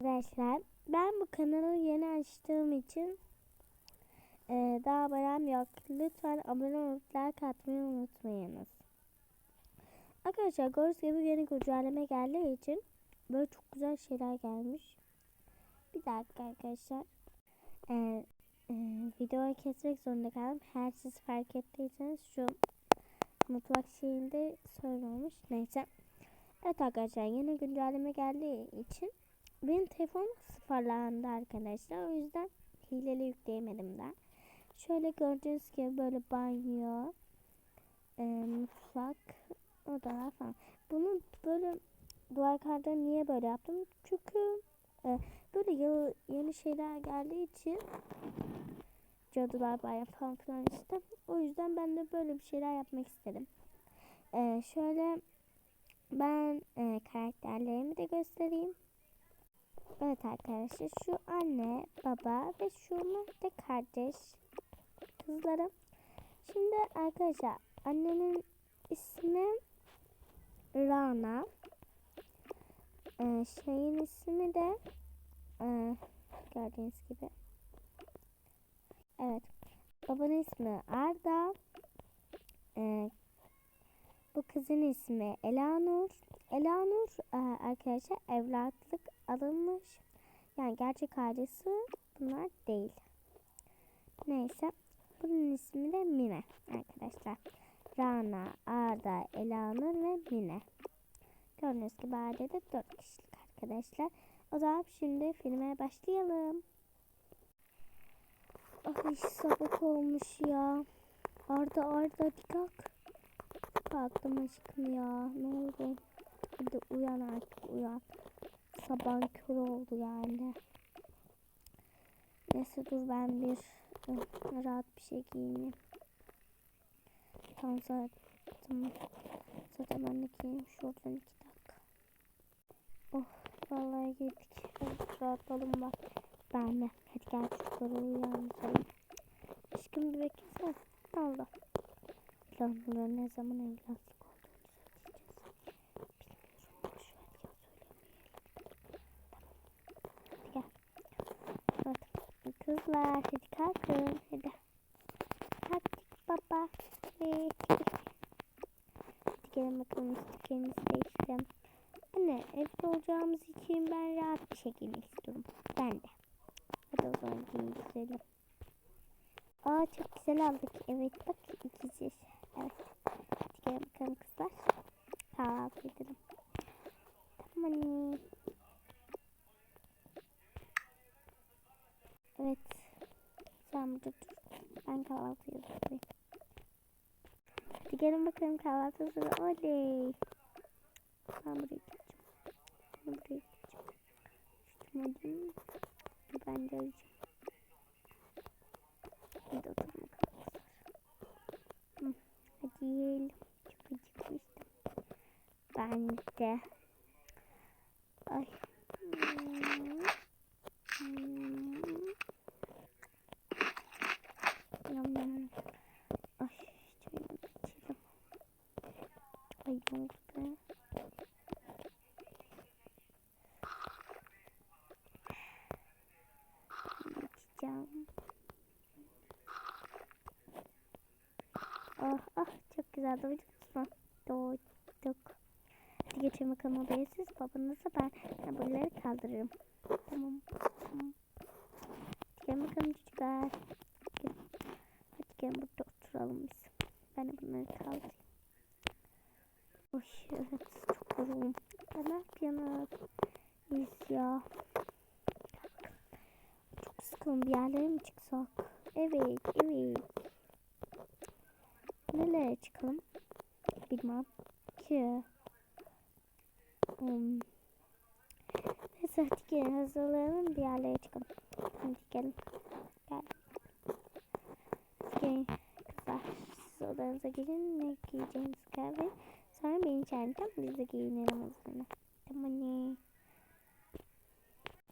Arkadaşlar ben bu kanalı yeni açtığım için e, daha bayram yok. Lütfen abone olup like atmayı unutmayınız. Arkadaşlar gördüğünüz gibi yeni güncelleme geldiği için böyle çok güzel şeyler gelmiş. Bir dakika arkadaşlar. E, e, videoyu kesmek zorunda kaldım. Her siz fark ettiyseniz şu mutfak şeyinde söylemiş. Neyse. Evet arkadaşlar yeni güncelleme geldiği için benim telefonum sıfırlandı arkadaşlar. O yüzden hileli yükleyemedim de. Şöyle gördüğünüz gibi böyle banyo, e, mutfak, odalar falan. Bunu böyle duvar kağıdına niye böyle yaptım? Çünkü e, böyle yıl, yeni şeyler geldiği için cadılar bayram falan filan işte. O yüzden ben de böyle bir şeyler yapmak istedim. E, şöyle ben e, karakterlerimi de göstereyim. Evet arkadaşlar şu anne, baba ve şunlar da kardeş kızlarım. Şimdi arkadaşlar annenin ismi Rana. Ee, şeyin ismi de e, gördüğünüz gibi. Evet. Babanın ismi Arda. Ee, bu kızın ismi Elanur. Elanur e, arkadaşlar evlatlık alınmış. Yani gerçek ailesi bunlar değil. Neyse. Bunun ismi de Mine arkadaşlar. Rana, Arda, Elanur ve Mine. Gördüğünüz gibi ailede 4 kişilik arkadaşlar. O zaman şimdi filme başlayalım. Ay sabah olmuş ya. Arda Arda hadi kalk. Kalktım aşkım ya. Ne oldu? Hadi uyan artık uyan. Sabah kör oldu yani. Neyse dur ben bir rahat bir şey giyineyim. Tamam zaten. Zaten ben de giyineyim şuradan iki dakika. Oh vallahi giydik. Evet, rahatladım bak. Ben de. Hadi gel çocukları uyandıralım. Aşkım bir beklesene. Ne oldu? Lan ne zaman evlatlık Tamam. Hadi kalkın. Hadi. Kalktık baba. Evet. Hadi gelin bakalım stikerinizi değiştirelim. Anne evde olacağımız için ben rahat bir şekilde istiyorum. Ben de. Hadi o zaman giydirelim. Aa çok güzel aldık. Evet bak ikisi. Evet. Hadi gelin bakalım kızlar. Kahvaltı edelim. Tamam anne. Evet. Sen. Ben kahvaltı yapayım. Hadi gelin bakalım kahvaltı hazır. Oley. Ben buraya gideceğim. Ben buraya gideceğim. Diyeyim. Ben de alacağım. Hadi. Hı, Hadi yiyelim. Çok acıkmıştım. Ben de. Ay. Hmm. Hmm. Yam. Ay çayımı içelim. Ay be? İçeceğim. Oh oh çok güzel duydunuz mu? Doyduk. Hadi geçelim bakalım odaya siz babanızla ben buraları kaldırırım. Tamam. tamam. Gelin bakalım çocuklar. Gelin. Hadi gelin burada oturalım biz. Ben de bunları kaldırayım. Oy evet çok yoruldum. Ben ne yapayım? Biz ya. Çok sıkıldım bir yerlere mi çıksak? Evet evet. Nereye çıkalım? Bilmem ki. Hmm. Neyse hadi gelin hazırlanalım bir yerlere çıkalım. Hadi gelin. Gel. Gelin kızlar. Siz odanıza gelin. Ne giyeceğiniz kahve. Sonra beni mı? Biz de giyinelim hazırına. Tamam anne.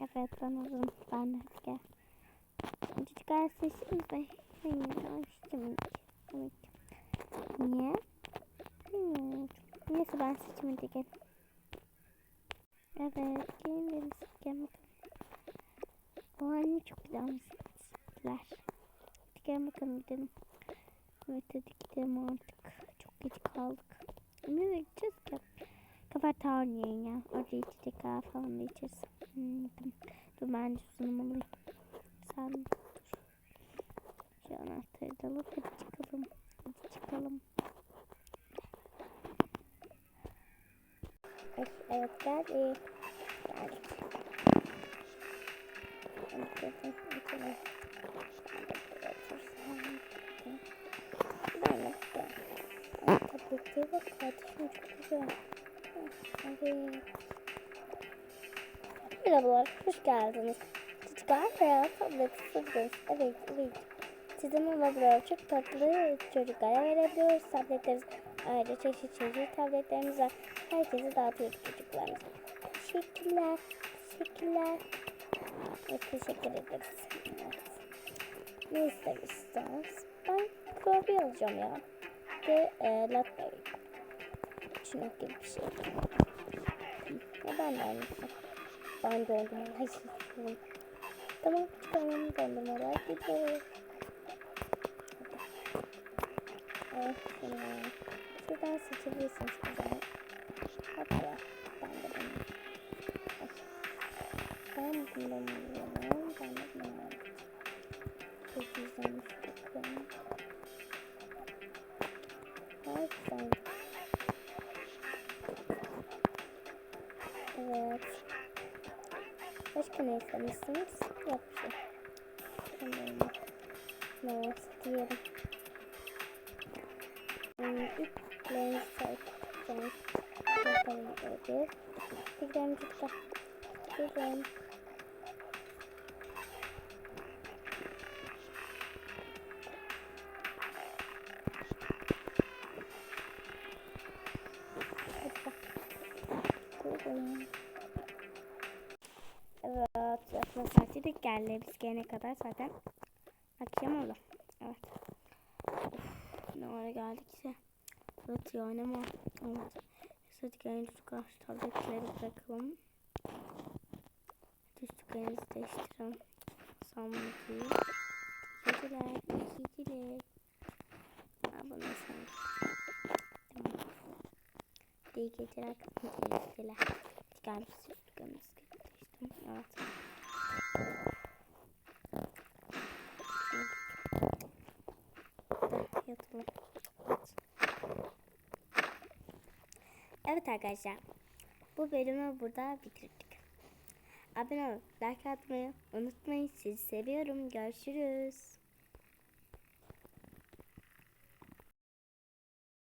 Evet ben hazırım. Ben hadi gel. Çocuklar sesiniz mi? Hayır. Şimdi. Evet. Niye? Bilmiyorum. Neyse ben seçmedi gel. Evet. Gelin gelin. Gel bakalım. Havanı çok güzelmişler. Hadi gel bakalım gidelim. Evet hadi gidelim artık. Çok geç kaldık. Nereye gideceğiz ki? Kafeteryaya ya. Orada içecek falan da içeriz. Hmm, dur. dur ben de sunumu alayım. Sen. Şu anahtarı da alıp hadi çıkalım. Hadi çıkalım. Evet, evet geldik. Merhabalar, hoş geldiniz. Çocuklar veya tablet sızdınız. Evet, evet. Sizin olabilir çok tatlı çocuklara verebiliyoruz tabletlerimiz. Ayrıca çeşit çeşit tabletlerimiz var. Herkese dağıtıyoruz çocuklarımıza. Teşekkürler, teşekkürler. Evet, teşekkür ederiz. Evet. Ne istemişsiniz? Ben kurabiye alacağım ya. Ve e, latte. Çinek gibi bir şey. Ya ben de aynısı. Ben dondum. Ay susum. Tamam çıkalım dondurmalar gidiyoruz. Evet şunu. Şuradan seçebilirsiniz güzel. Hatta ben de bunu. Ben bundan alıyorum. Ben de bundan alıyorum. Çok güzelmiş bakın. Ay güzel. Evet. Başka ne istemişsiniz? Yok bir şey. Tamam. Evet, diyelim. Lens sayacağım. Bakalım öyle. Gidelim çocuklar. Gidelim. Evet, yatma saati de geldi. Biz gelene kadar zaten akşam oldu. Evet. Of, ne ara geldikse. Evet yani ama. Evet. Şu karşı tabletleri bırakalım. Gelinizi değiştirelim. Sanmıyorum. Geceler, iyi geceler. Ha bunu sen. Tamam. İyi geceler iyi geceler. Hadi gel biz dükkanımızı değiştirelim. Evet. Evet arkadaşlar. Bu bölümü burada bitirdik. Abone olup like atmayı unutmayın. Sizi seviyorum. Görüşürüz.